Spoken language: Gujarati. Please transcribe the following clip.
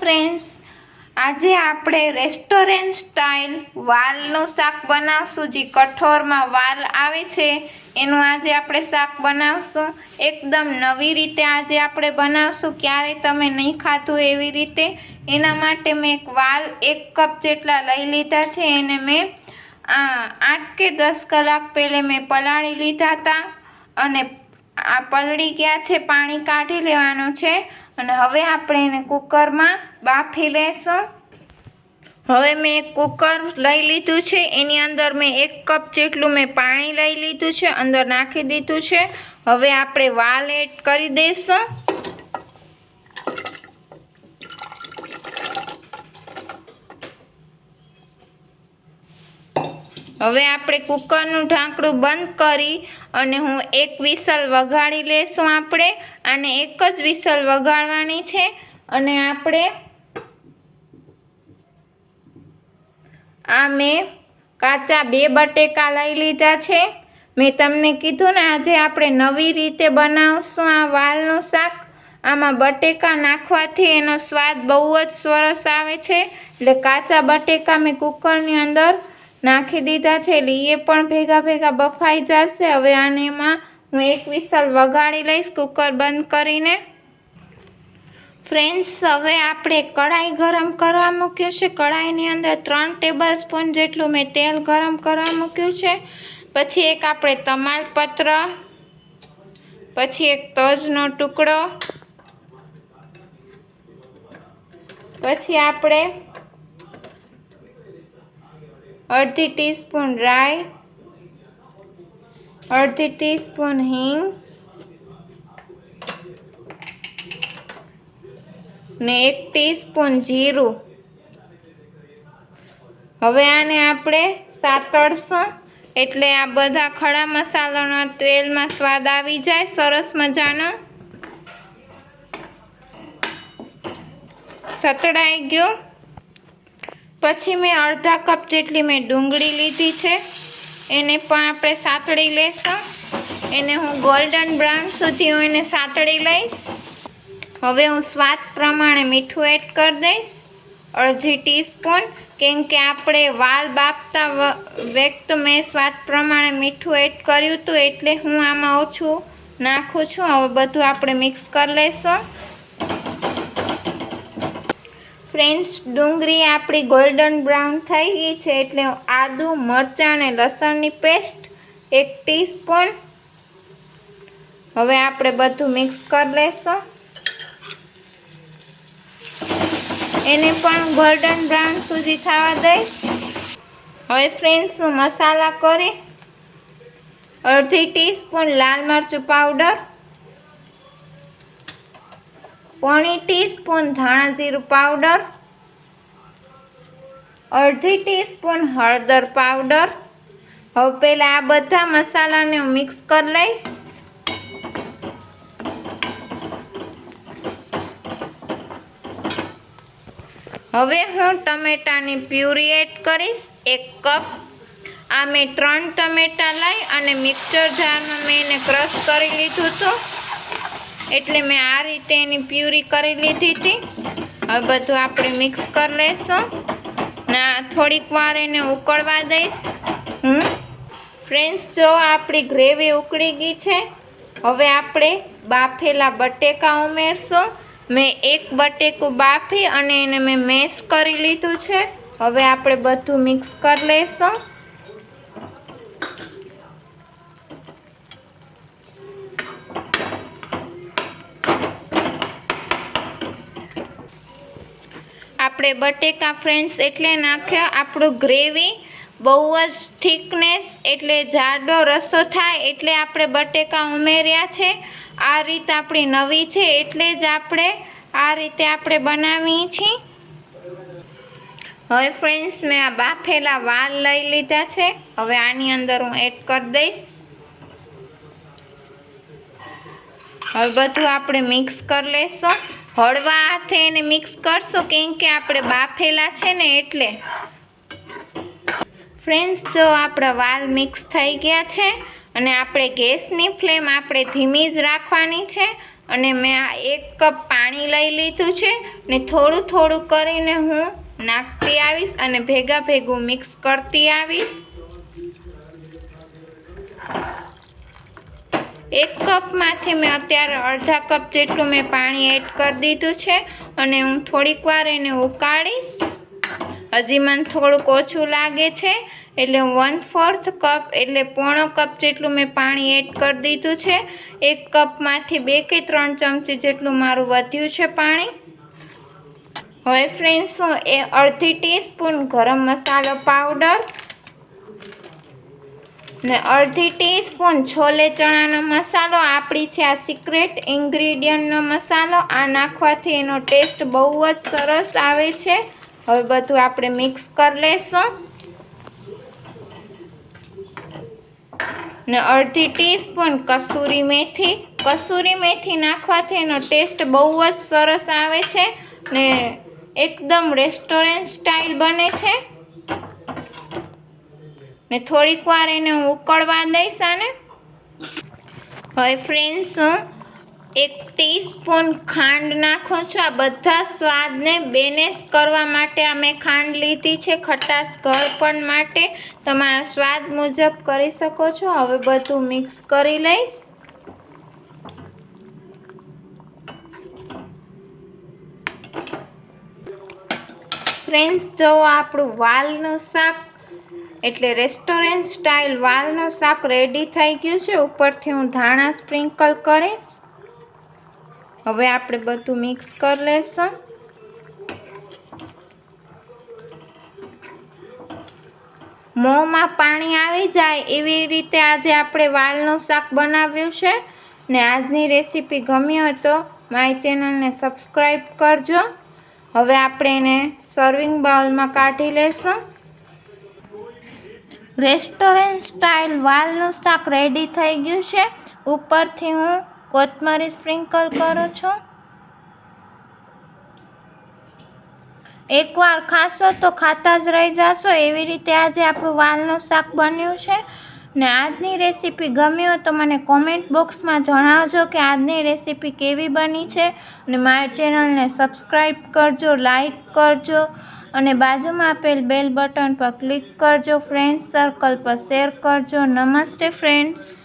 ફ્રેન્ડ્સ આજે આપણે રેસ્ટોરન્ટ સ્ટાઇલ વાલનું શાક બનાવશું. જે કઠોરમાં વાલ આવે છે, એનું આજે આપણે શાક બનાવશું. એકદમ નવી રીતે આજે આપણે બનાવશું. ક્યારે તમે નહીં ખાધું એવી રીતે. એના માટે મેં એક વાલ એક કપ જેટલા લઈ લીધા છે. એને મેં આ આઠ કે દસ કલાક પહેલે મેં પલાળી લીધા હતા. અને આ પલળી ગયા છે. પાણી કાઢી લેવાનું છે. અને હવે આપણે એને કુકરમાં બાફી લેશું. હવે મેં કુકર લઈ લીધું છે. એની અંદર મેં એક કપ જેટલું મેં પાણી લઈ લીધું છે. અંદર નાખી દીધું છે. હવે આપણે વાલ એડ કરી દઈશું હવે આપણે કુકરનું ઢાંકણું બંધ કરી અને હું એક વિસલ વગાડી લેશું આપણે. અને એક જ વિસલ વગાડવાની છે. અને આપણે આ મેં કાચા બે બટેકા લઈ લીધા છે. મેં તમને કીધું ને, આજે આપણે નવી રીતે બનાવશું આ વાલનું શાક. આમાં બટેકા નાખવાથી એનો સ્વાદ બહુ જ સરસ આવે છે. એટલે કાચા બટેકા મેં કુકરની અંદર નાખી દીધા છે. એટલે એ પણ ભેગા ભેગા બફાઈ જશે. હવે આને એમાં હું એક વિસલ વગાડી લઈશ, કુકર બંધ કરીને. ફ્રેન્ડ્સ હવે આપણે કઢાઈ ગરમ કરવા મૂક્યું છે. કઢાઈની અંદર ત્રણ ટેબલ સ્પૂન જેટલું મેં તેલ ગરમ કરવા મૂક્યું છે. પછી એક આપણે તમાલપત્ર, પછી એક તજનો ટુકડો, પછી આપણે અડધી ટીસ્પૂન રાઈ અડધી ટીસ્પૂન હિંગ ને એક ટીસ્પૂન જીરું. હવે આને આપણે સાતળશું એટલે આ બધા ખડા મસાલાના તેલમાં સ્વાદ આવી જાય, સરસ મજાનો. સતડાઈ ગયો. પછી મેં અડધા કપ જેટલી મેં ડુંગળી લીધી છે. એને પણ આપણે સાતળી લઈશું એને હું ગોલ્ડન બ્રાઉન સુધી હું એને સાતળી લઈશ. હવે હું સ્વાદ પ્રમાણે મીઠું એડ કરી દઈશ. અડધી ટીસ્પૂન કેમ કે આપણે વાલ બાપતા વ્યક્ત મેં સ્વાદ પ્રમાણે મીઠું એડ કર્યું હતું એટલે હું આમાં ઓછું નાખું છું. હવે બધું આપણે મિક્સ કરી લઈશું. ફ્રેન્ડ્સ, ડુંગળી આપણી ગોલ્ડન બ્રાઉન થઈ ગઈ છે એટલે આદુ, મરચાં અને લસણની પેસ્ટ એક ટીસ્પૂન. હવે આપણે બધું મિક્સ કરી લેશું. એને પણ ગોલ્ડન બ્રાઉન સુધી થવા દઈશ. હવે ફ્રેન્ડ્સ, હું મસાલા કરીશ. અડધી ટીસ્પૂન લાલ મરચું પાવડર. પોણી ટીસ્પૂન ધાણા જીરું પાવડર, અડધી ટીસ્પૂન હળદર પાવડર. હવે પહેલાં આ બધા મસાલાને હું મિક્સ કરી લઈશ. હવે હું ટમેટાની પ્યુરી એડ કરીશ, એક કપ. આ મેં ત્રણ ટમેટાં લઈ અને મિક્સર જારમાં મેં એને ક્રશ કરી લીધું હતું એટલે મેં આ રીતે એની પ્યુરી કરી લીધી હતી. હવે બધું આપણે મિક્સ કરી લઈશું ના થોડીક વાર એને ઉકળવા દઈશ. હું ફ્રેન્ડ્સ જો આપણી ગ્રેવી ઉકળી ગઈ છે, હવે આપણે બાફેલા બટેકા ઉમેરશું. મેં એક બટેકું બાફી અને એને મેં મેશ કરી લીધું છે. હવે આપણે બધું મિક્સ કરી લઈશું આપણે બટેકા ફ્રેન્ડ્સ એટલે નાખ્યા આપણું ગ્રેવી, બહુ જ થિકનેસ એટલે જાડો રસો થાય એટલે આપણે બટેકા ઉમેર્યા છે. આ રીત આપણી નવી છે એટલે જ આપણે આ રીતે આપણે બનાવીએ છીએ. હવે ફ્રેન્ડ્સ મેં આ બાફેલા વાલ લઈ લીધા છે. હવે આની અંદર હું એડ કરી દઈશ. હવે બધું આપણે મિક્સ કરી લઈશું હળવા હાથે એને મિક્સ કરશું કેમ કે આપણે બાફેલા છે ને એટલે. ફ્રેન્ડ્સ જો આપણા વાલ મિક્સ થઈ ગયા છે અને આપણે ગેસની ફ્લેમ આપણે ધીમી જ રાખવાની છે અને મેં આ એક કપ પાણી લઈ લીધું છે ને થોડું થોડું કરીને હું નાખતી આવીશ અને ભેગા ભેગું મિક્સ કરતી આવીશ. એક કપમાંથી મેં અત્યારે અડધા કપ જેટલું મેં પાણી એડ કરી દીધું છે અને હું થોડીક વાર એને ઉકાળીશ. હજી મને થોડુંક ઓછું લાગે છે, એટલે વન ફોર્થ કપ એટલે પોણો કપ જેટલું મેં પાણી એડ કરી દીધું છે. એક કપમાંથી બે કે ત્રણ ચમચી જેટલું મારું વધ્યું છે પાણી. હવે ફ્રેન્ડ્સ હું એ અડધી ટીસ્પૂન ગરમ મસાલો પાવડર ને અડધી ટીસ્પૂન છોલે ચણાનો મસાલો, આપણી છે આ સિક્રેટ ઇન્ગ્રીડિયન્ટનો મસાલો. આ નાખવાથી એનો ટેસ્ટ બહુ જ સરસ આવે છે. હવે બધું આપણે મિક્સ કરી લઈશું ને અડધી ટીસ્પૂન કસૂરી મેથી. કસૂરી મેથી નાખવાથી એનો ટેસ્ટ બહુ જ સરસ આવે છે ને એકદમ રેસ્ટોરન્ટ સ્ટાઇલ બને છે. ને થોડીક વાર એને ઉકળવા દઈશ આને હવે ફ્રેન્ડ્સ હું એક ટીસ્પૂન ખાંડ નાખું છું. આ બધા સ્વાદને બેલેન્સ કરવા માટે આ મેં ખાંડ લીધી છે ખટાશ ગળપણ માટે. તમારા સ્વાદ મુજબ કરી શકો છો. હવે બધું મિક્સ કરી લઈશ. ફ્રેન્ડ્સ જો આપણું વાલનું શાક એટલે રેસ્ટોરન્ટ સ્ટાઇલ વાલનું શાક રેડી થઈ ગયું છે. ઉપરથી હું ધાણા સ્પ્રિંકલ કરીશ. હવે આપણે બધું મિક્સ કરી લેશું. મોંમાં પાણી આવી જાય એવી રીતે આજે આપણે વાલનું શાક બનાવ્યું છે. ને આજની રેસીપી ગમી હોય તો મારી ચેનલને સબસ્ક્રાઈબ કરજો. હવે આપણે એને સર્વિંગ બાઉલમાં કાઢી લઈશું રેસ્ટોરન્ટ સ્ટાઇલ વાલનું શાક રેડી થઈ ગયું છે. ઉપરથી હું કોથમરી સ્પ્રિંકલ કરું છું. એકવાર ખાશો તો ખાતા જ રહી જશો. એવી રીતે આજે આપણું વાલનું શાક બન્યું છે. ને આજની રેસીપી ગમી હોય તો મને કોમેન્ટ બોક્સમાં જણાવજો કે આજની રેસીપી કેવી બની છે. અને મારી ચેનલને સબસ્ક્રાઈબ કરજો લાઈક કરજો. અને બાજુમાં આપેલ બેલ બટન પર ક્લિક કરજો. ફ્રેન્ડ્સ સર્કલ પર શેર કરજો. નમસ્તે ફ્રેન્ડ્સ